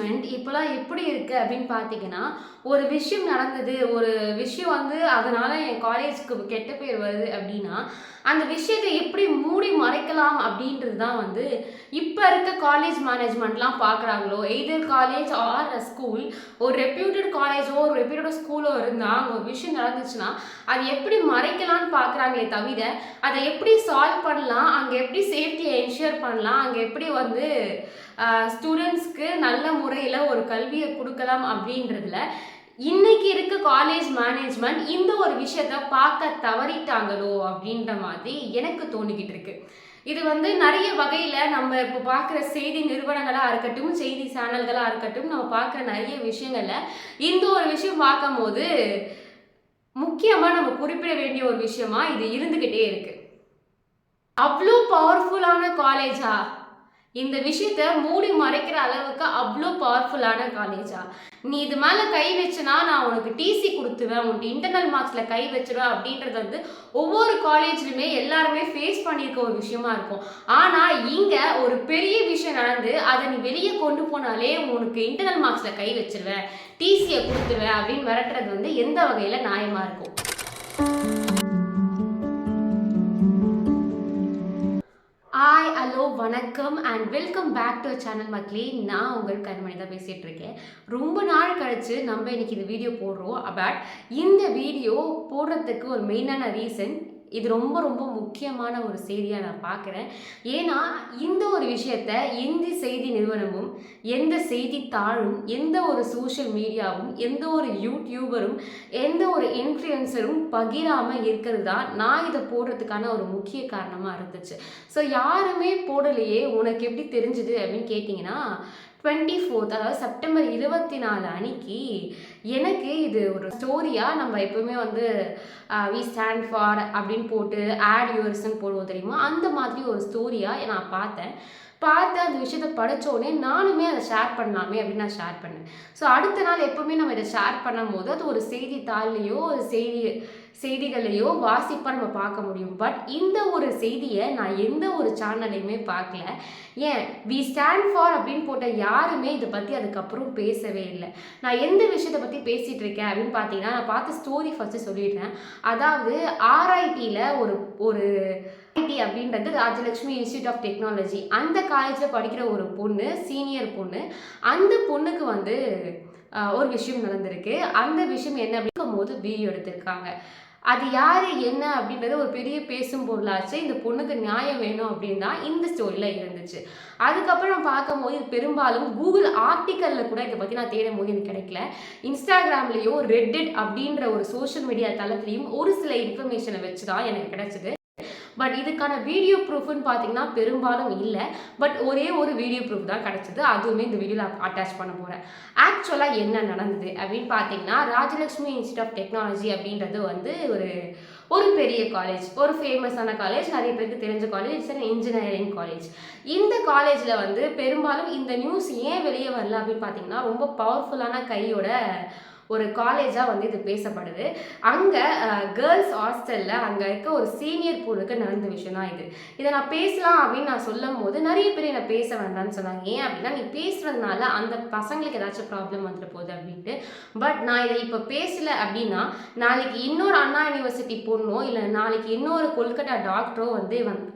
Management இப்போலாம் எப்படி இருக்குது அப்படின்னு பார்த்தீங்கன்னா ஒரு விஷயம் நடந்தது ஒரு விஷயம் வந்து அதனால் என் காலேஜ்க்கு கெட்ட பேர் வருது அப்படின்னா அந்த விஷயத்தை எப்படி மூடி மறைக்கலாம் அப்படின்றது தான் வந்து இப்போ இருக்க காலேஜ் மேனேஜ்மெண்ட்லாம் பார்க்குறாங்களோ எய்தர் காலேஜ் ஆர் ஸ்கூல் ஒரு ரெப்யூட்டட் காலேஜோ ஒரு ரெப்யூட்டட் ஸ்கூலோ இருந்தால் அங்கே ஒரு விஷயம் நடந்துச்சுன்னா அது எப்படி மறைக்கலாம்னு பார்க்குறாங்களே தவிர அதை எப்படி சால்வ் பண்ணலாம் அங்கே எப்படி சேஃப்டியை என்ஷியர் பண்ணலாம் அங்கே எப்படி வந்து ஸ்டூடெண்ட்ஸ்க்கு நல்ல முறையில் ஒரு கல்வியை கொடுக்கலாம் அப்படின்றதுல இன்னைக்கு இருக்க காலேஜ் மேனேஜ்மெண்ட் இந்த ஒரு விஷயத்த பார்க்க தவறிட்டாங்களோ அப்படின்ற மாதிரி எனக்கு தோணிக்கிட்டு இருக்கு. இது வந்து நிறைய வகையில் நம்ம இப்போ பார்க்குற செய்தி நிறுவனங்களாக இருக்கட்டும் செய்தி சேனல்களாக இருக்கட்டும் நம்ம பார்க்குற நிறைய விஷயங்களில் இந்த ஒரு விஷயம் பார்க்கும்போது முக்கியமாக நம்ம குறிப்பிட வேண்டிய ஒரு விஷயமா இது இருந்துக்கிட்டே இருக்கு. அவ்வளோ பவர்ஃபுல்லான காலேஜா இந்த விஷயத்த மூடி மறைக்கிற அளவுக்கு அவ்வளோ பவர்ஃபுல்லான காலேஜா நீ இது மேலே கை வச்சுனா நான் உனக்கு டிசி கொடுத்துவேன் உனக்கு இன்டர்னல் மார்க்ஸில் கை வச்சிருவேன் அப்படின்றது வந்து ஒவ்வொரு காலேஜ்லையுமே எல்லாருமே ஃபேஸ் பண்ணியிருக்க ஒரு விஷயமா இருக்கும். ஆனால் இங்கே ஒரு பெரிய விஷயம் நடந்து அதை நீ வெளியே கொண்டு போனாலே உனக்கு இன்டர்னல் மார்க்ஸில் கை வச்சிருவேன் டிசியை கொடுத்துருவேன் அப்படின்னு மிரட்டுறது வந்து எந்த வகையில் நியாயமாக இருக்கும்? வணக்கம் and welcome back to channel மக்களே. நான் உங்கள் கண்மணி தான் பேசிகிட்டு இருக்கேன். ரொம்ப நாள் கழித்து நம்ம இன்னைக்கு இந்த வீடியோ போடுறோம். பட் இந்த வீடியோ போடுறதுக்கு ஒரு மெயினான ரீசன் இது ரொம்ப ரொம்ப முக்கியமான ஒரு செய்தியாக நான் பார்க்குறேன். ஏன்னா இந்த ஒரு விஷயத்த எந்த செய்தி நிறுவனமும் எந்த செய்தித்தாளும் எந்த ஒரு சோஷியல் மீடியாவும் எந்த ஒரு யூடியூபரும் எந்த ஒரு இன்ஃப்ளூயன்சரும் பகிராமல் இருக்கிறது தான் நான் இதை போடுறதுக்கான ஒரு முக்கிய காரணமாக இருந்துச்சு. ஸோ யாருமே போடலையே உனக்கு எப்படி தெரிஞ்சுது அப்படின்னு கேட்டிங்கன்னா டுவெண்ட்டி ஃபோர்த் அதாவது செப்டம்பர் இருபத்தி நாலு அன்னைக்கு எனக்கு இது ஒரு ஸ்டோரியாக நம்ம எப்பவுமே வந்து வி ஸ்டாண்ட் ஃபார் அப்படின்னு போட்டு ஆட் யூர்ஸ்ன்னு போடுவோம் தெரியுமா? அந்த மாதிரி ஒரு ஸ்டோரியாக நான் பார்த்தேன். பார்த்து அந்த விஷயத்த படித்தோடனே நானுமே அதை ஷேர் பண்ணலாமே அப்படின்னு நான் ஷேர் பண்ணேன். ஸோ அடுத்த நாள் எப்போவுமே நம்ம இதை ஷேர் பண்ணும்போது அது ஒரு செய்தித்தாள்லையோ ஒரு செய்தி செய்திகளையோ வாசிப்பாக நம்ம பார்க்க முடியும். பட் இந்த ஒரு செய்தியை நான் எந்த ஒரு சேனல்லையுமே பார்க்கல. ஏன்? வி ஸ்டாண்ட் ஃபார் அப்படின்னு போட்ட யாருமே இதை பற்றி அதுக்கப்புறம் பேசவே இல்லை. நான் எந்த விஷயத்தை பற்றி பேசிகிட்டு இருக்கேன் அப்படின்னு பார்த்தீங்கன்னா நான் பார்த்த ஸ்டோரி ஃபஸ்ட்டு சொல்லிடுறேன். அதாவது ஆர்ஐடியில் ஒரு ஒரு ஐடி அப்படின்றது ராஜலட்சுமி இன்ஸ்டியூட் ஆஃப் டெக்னாலஜி. அந்த காலேஜில் படிக்கிற ஒரு பொண்ணு சீனியர் பொண்ணு அந்த பொண்ணுக்கு வந்து ஒரு விஷயம் நடந்திருக்கு. அந்த விஷயம் என்ன அப்படிங்கும் போது வீடியோ எடுத்திருக்காங்க. அது யார் என்ன அப்படின்றது ஒரு பெரிய பேசும் பொருளாச்சு. இந்த பொண்ணுக்கு நியாயம் வேணும் அப்படின்னு தான் இந்த ஸ்டோரியில் இருந்துச்சு. அதுக்கப்புறம் பார்க்கும்போது இது பெரும்பாலும் கூகுள் ஆர்டிக்கலில் கூட இதை பற்றி நான் தேடும் போது எனக்கு கிடைக்கல. இன்ஸ்டாகிராம்லேயோ ரெட்டிட் அப்படின்ற ஒரு சோஷியல் மீடியா தளத்துலையும் ஒரு சில இன்ஃபர்மேஷனை வச்சு தான் எனக்கு கிடைச்சது. பட் இதுக்கான வீடியோ ப்ரூஃப்னு பார்த்தீங்கன்னா பெரும்பாலும் இல்லை. பட் ஒரே ஒரு வீடியோ ப்ரூஃப் தான் கிடச்சிது. அதுவுமே இந்த வீடியோவில் அட்டாச் பண்ண போகிறேன் ஆக்சுவலாக என்ன நடந்தது அப்படின்னு பார்த்தீங்கன்னா ராஜலட்சுமி இன்ஸ்டியூட் ஆஃப் டெக்னாலஜி அப்படின்றது வந்து ஒரு ஒரு பெரிய காலேஜ் ஒரு ஃபேமஸான காலேஜ் நிறைய பேருக்கு தெரிஞ்ச college it's and engineering college இந்த காலேஜில் வந்து பெரும்பாலும் இந்த நியூஸ் ஏன் வெளியே வரல அப்படின்னு பார்த்தீங்கன்னா ரொம்ப பவர்ஃபுல்லான கையோட ஒரு காலேஜாக வந்து இது பேசப்படுது. அங்கே கேர்ள்ஸ் ஹாஸ்டலில் அங்கே இருக்க ஒரு சீனியர் பொண்ணுக்கு நடந்த விஷயம் தான் இது. இதை நான் பேசலாம் அப்படின்னு நான் சொல்லும் போது நிறைய பேர் என்னை பேச வேண்டாம்னு சொன்னாங்க. ஏன் அப்படின்னா நீ பேசுறதுனால அந்த பசங்களுக்கு ஏதாச்சும் ப்ராப்ளம் வந்துட்டு போகுது அப்படின்ட்டு. பட் நான் இதை இப்போ பேசல அப்படின்னா நாளைக்கு இன்னொரு அண்ணா யூனிவர்சிட்டி பொண்ணோ இல்லை நாளைக்கு இன்னொரு கொல்கட்டா டாக்டரோ வந்து வந்து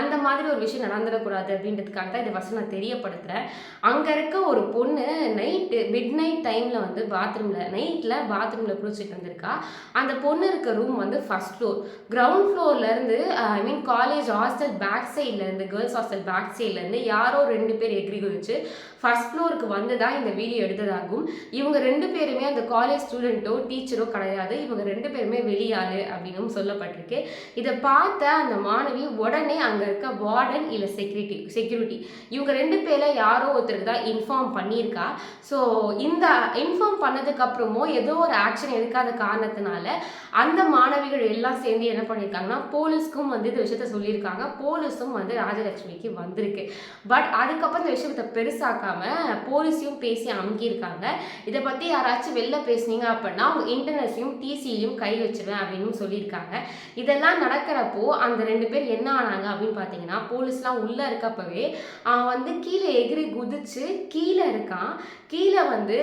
அந்த மாதிரி ஒரு விஷயம் நடந்துடக்கூடாது அப்படின்றதுக்காக தான் இதை ஃபஸ்ட் நான் தெரியப்படுத்துகிறேன் அங்கே இருக்க ஒரு பொண்ணு நைட்டு மிட் நைட் டைமில் வந்து பாத்ரூமில் நைட்டில் பாத்ரூமில் குளிச்சுட்டு வந்திருக்கா. அந்த பொண்ணு இருக்க ரூம் வந்து first floor ground ஃப்ளோர்லேருந்து I mean college hostel back சைட்லேருந்து கேர்ள்ஸ் ஹாஸ்டல் பேக் சைட்லேருந்து யாரோ ரெண்டு பேர் எக்ரி குதிச்சு ஃபர்ஸ்ட் ஃப்ளோருக்கு வந்து தான் இந்த வீடியோ எடுத்ததாகும். இவங்க ரெண்டு பேருமே அந்த காலேஜ் ஸ்டூடெண்ட்டோ டீச்சரோ கிடையாது. இவங்க ரெண்டு பேருமே வெளியாளு அப்படின்னும் சொல்லப்பட்டிருக்கு. இதை பார்த்த அந்த மாணவி உடனே அங்கே இருக்க வார்டன் இல்லை செக்யூரிட்டி செக்யூரிட்டி இவங்க ரெண்டு பேரில் யாரோ ஒருத்தருக்கு தான் இன்ஃபார்ம் பண்ணியிருக்கா. ஸோ இந்த இன்ஃபார்ம் பண்ணதுக்கப்புறமோ ஏதோ ஒரு ஆக்ஷன் எடுக்காத காரணத்தினால அந்த மாணவிகள் எல்லாம் சேர்ந்து என்ன பண்ணியிருக்காங்கன்னா போலீஸ்க்கும் வந்து இந்த விஷயத்த சொல்லியிருக்காங்க. போலீஸும் வந்து ராஜலட்சுமிக்கு வந்திருக்கு. பட் அதுக்கப்புறம் இந்த விஷயத்தை பெருசாக்காம போலீஸையும் பேசி அமுக்கியிருக்காங்க. இதை பற்றி யாராச்சும் வெளில பேசுனீங்க அப்படின்னா அவங்க இன்டர்னல்ஸையும் டிசியையும் கை வச்சிருவேன் அப்படின்னு சொல்லியிருக்காங்க. இதெல்லாம் நடக்கிறப்போ அந்த ரெண்டு பேர் என்ன ஆனாங்க அப்படின்னு அப்படின்னு பார்த்தீங்கன்னா போலீஸ்லாம் உள்ளே இருக்கப்பவே அவன் வந்து கீழே எகிரி குதிச்சு கீழே இருக்கான். கீழே வந்து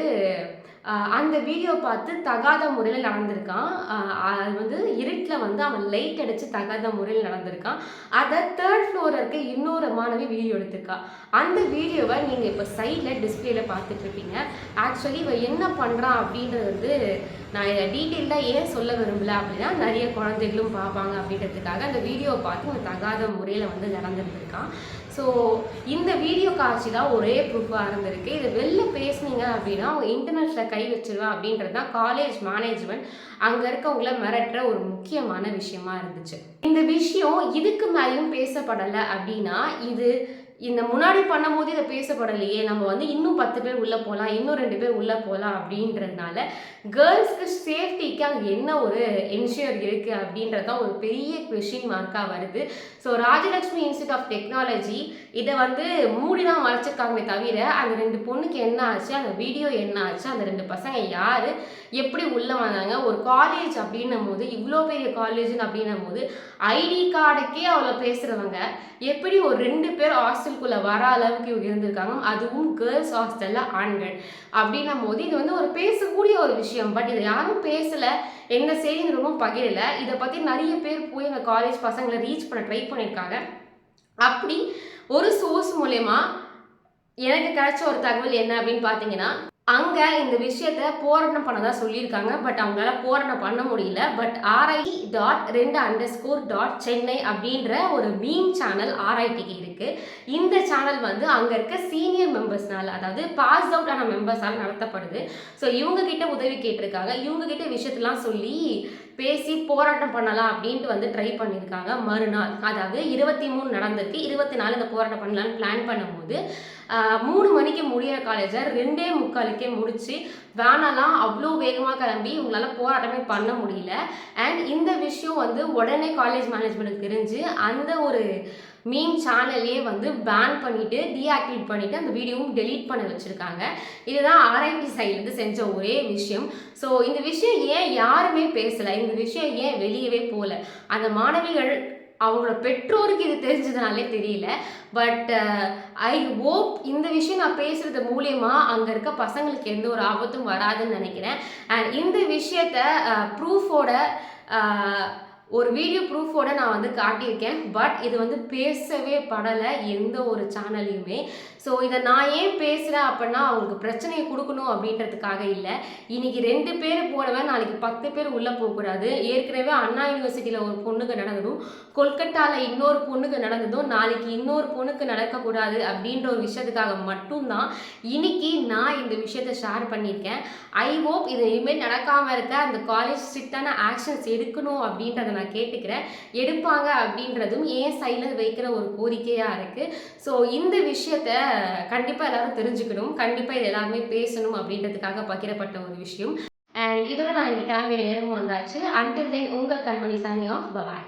அந்த வீடியோ பார்த்து தகாத முறையில் நடந்திருக்கான். அது வந்து இருட்டில் வந்து அவன் லைட் அடித்து தகாத முறையில் நடந்திருக்கான். அதை தேர்ட் ஃப்ளோரில் இருக்க இன்னொரு மாணவி வீடியோ எடுத்திருக்கா. அந்த வீடியோவை நீங்கள் இப்போ சைடில் டிஸ்பிளேல பார்த்துட்ருப்பீங்க ஆக்சுவலி இவன் என்ன பண்ணுறான் அப்படின்றது வந்து நான் இதை டீட்டெயில்டாக ஏன் சொல்ல விரும்பல அப்படின்னா நிறைய குழந்தைகளும் பார்ப்பாங்க அப்படின்றதுக்காக அந்த வீடியோவை பார்த்து ஒரு தகாத முறையில் வந்து நடந்துருந்துருக்கான். ஸோ இந்த வீடியோ காட்சி தான் ஒரே ப்ரூஃபாக இருந்திருக்கு. இதை வெளில பேசுனீங்க அப்படின்னா அவங்க இன்டர்நெட்டில் கை வச்சிருவேன் அப்படின்றது தான் காலேஜ் மேனேஜ்மெண்ட் அங்கே இருக்கவங்கள மிரட்டுற ஒரு முக்கியமான விஷயமா இருந்துச்சு. இந்த விஷயம் இதுக்கு மேலேயும் பேசப்படலை அப்படின்னா இது இந்த முன்னாடி பண்ணும்போது இதை பேசப்படலையே நம்ம வந்து இன்னும் பத்து பேர் உள்ளே போகலாம் இன்னும் ரெண்டு பேர் உள்ளே போகலாம் அப்படின்றதுனால கேர்ள்ஸ்க்கு சேஃப்டிக்கு அங்கே என்ன ஒரு என்ஷியர் இருக்குது அப்படின்றது தான் ஒரு பெரிய கொஷின் மார்க்காக வருது. So Rajalakshmi institute of technology இதை வந்து மூடி தான் மறைச்சிருக்காங்களே தவிர அந்த ரெண்டு பொண்ணுக்கு என்ன ஆச்சு அந்த வீடியோ என்ன ஆச்சு அந்த ரெண்டு பசங்க யார் எப்படி உள்ளே வந்தாங்க ஒரு காலேஜ் அப்படின்னும் போது இவ்வளோ பெரிய காலேஜ்னு அப்படின்னும் போது ஐடி கார்டுக்கே அவ்வளோ பேசுகிறவங்க எப்படி ஒரு ரெண்டு பேர் ஹாஸ்டலுக்குள்ளே வர அளவுக்கு இவங்க இருந்திருக்காங்க. அதுவும் கேர்ள்ஸ் ஹாஸ்டலில் ஆண்கள். அப்படின்னும் போது இது வந்து ஒரு பேசக்கூடிய ஒரு விஷயம். பட் இதை யாரும் பேசலை. எந்த செய்தி பகிரலை. இதை பற்றி நிறைய பேர் போய் எங்கள் காலேஜ் பசங்களை ரீச் பண்ண ட்ரை பண்ணியிருக்காங்க. அப்படி ஒரு சோர்ஸ் மூலயமா எனக்கு கிடைச்ச ஒரு தகவல் என்ன அப்படின்னு பார்த்தீங்கன்னா அங்கே இந்த விஷயத்த போராட்டம் பண்ணதா சொல்லியிருக்காங்க. பட் அவங்களால போராட்டம் பண்ண முடியல. பட் ஆர்ஐ டாட் ரெண்டு அண்டர் ஸ்கோர் டாட் சென்னை அப்படின்ற ஒரு மீம் சேனல் ஆர்ஐடிக்கு இருக்குது இந்த சேனல் வந்து அங்கே இருக்க சீனியர் மெம்பர்ஸ்னால அதாவது பாஸ் அவுட் ஆன மெம்பர்ஸால் நடத்தப்படுது. ஸோ இவங்க கிட்ட உதவி கேட்டிருக்காங்க. இவங்க கிட்ட விஷயத்தெல்லாம் சொல்லி பேசி போராட்டம் பண்ணலாம் அப்படின்ட்டு வந்து ட்ரை பண்ணியிருக்காங்க மறுநாள் அதாவது இருபத்தி மூணு நடந்திருக்கு. இருபத்தி நாலு இந்த போராட்டம் பண்ணலான்னு பிளான் பண்ணும்போது மூணு மணிக்கு முடிகிற காலேஜை ரெண்டே முக்காலுக்கே முடித்து வேனெல்லாம் அவ்வளோ வேகமாக கிளம்பி உங்களால் போராட்டமே பண்ண முடியல. அண்ட் இந்த விஷயம் வந்து உடனே காலேஜ் மேனேஜ்மெண்ட்டுக்கு தெரிஞ்சு அந்த ஒரு மீம் சேனல்லையே வந்து பேன் பண்ணிவிட்டு டீஆக்டிவேட் பண்ணிவிட்டு அந்த வீடியோவும் டெலீட் பண்ண வச்சுருக்காங்க. இதுதான் ஆர்ஐடி சைட்லேருந்து செஞ்ச ஒரே விஷயம். ஸோ இந்த விஷயம் ஏன் யாருமே பேசலை? இந்த விஷயம் ஏன் வெளியவே போகல அந்த மாணவிகள் அவங்களோட பெற்றோருக்கு இது தெரிஞ்சதுனாலே தெரியல. பட் ஐ ஹோப் இந்த விஷயம் நான் பேசுறது மூலயமா அங்கே இருக்க பசங்களுக்கு எந்த ஒரு ஆபத்தும் வராதுன்னு நினைக்கிறேன். அண்ட் இந்த விஷயத்த uh, ப்ரூஃபோட ஒரு வீடியோ ப்ரூஃபோட நான் வந்து காட்டியிருக்கேன். பட் இது வந்து பேசவே படலை எந்த ஒரு சேனல்லையுமே ஸோ இதை நான் ஏன் பேசுகிறேன் அப்படின்னா அவங்களுக்கு பிரச்சனையை கொடுக்கணும் அப்படின்றதுக்காக இல்லை. இன்னைக்கு ரெண்டு பேர் போனவன் நாளைக்கு பத்து பேர் உள்ளே போகக்கூடாது ஏற்கனவே அண்ணா யூனிவர்சிட்டியில் ஒரு பொண்ணுக்கு நடந்ததும் கொல்கட்டாவில் இன்னொரு பொண்ணுக்கு நடந்ததும் நாளைக்கு இன்னொரு பொண்ணுக்கு நடக்கக்கூடாது அப்படின்ற ஒரு விஷயத்துக்காக மட்டும்தான் இன்னைக்கு நான் இந்த விஷயத்தை ஷேர் பண்ணியிருக்கேன். ஐ ஹோப் இது இனிமேல் நடக்காமல் இருக்க அந்த காலேஜ் ஸ்ட்ரிக்டான ஆக்ஷன்ஸ் எடுக்கணும் அப்படின்றத நான் கேட்டுக்கிறேன். எடுப்பாங்க அப்படின்றதும் ஏன் சைடில் வைக்கிற ஒரு கோரிக்கையாக இருக்குது ஸோ இந்த விஷயத்த கண்டிப்பாக எல்லாரும் தெரிஞ்சுக்கணும். கண்டிப்பாக இது எல்லாருமே பேசணும் அப்படின்றதுக்காக பகிரப்பட்ட ஒரு விஷயம். அண்ட் இதோட நான் இன்னைக்கு கிளம்பிய நேரம் வந்தாச்சு அன்டில் தென் உங்கள் கண்மணி சாணி ஆஃப். பவாய்